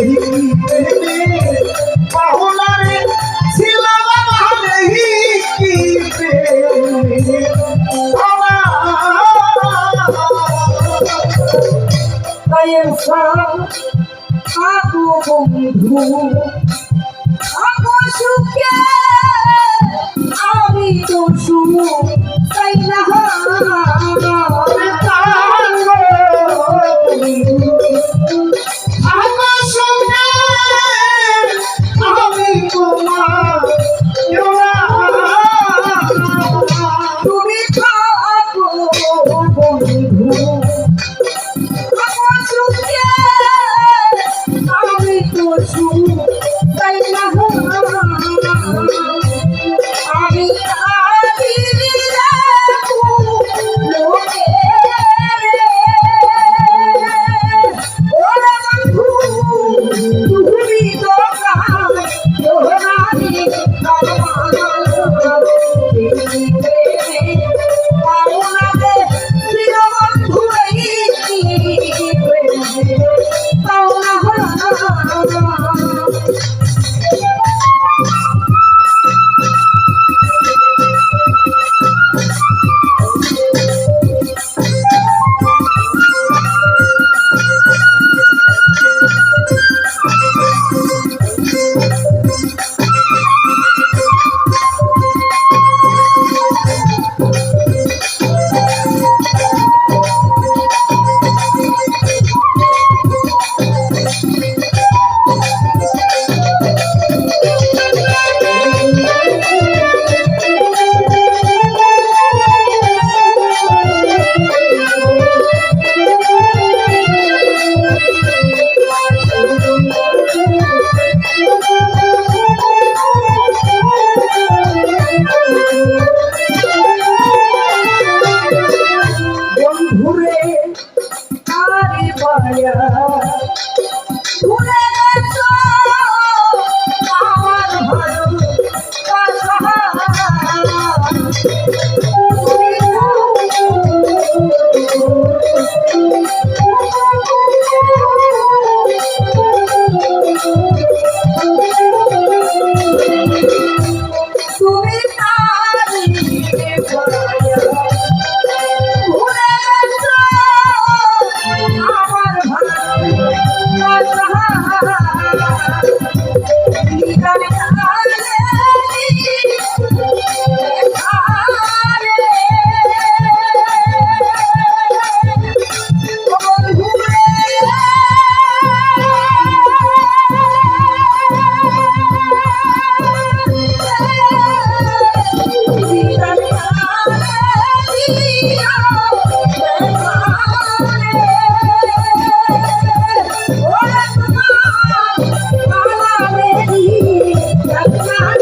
এই প্রেমে পাহলারে ছিল বাবা কি প্রেমে কায়েসা আপু বন্ধু আপু সুখে আমি তো সুখ তাই না 花呀。咿呀呀。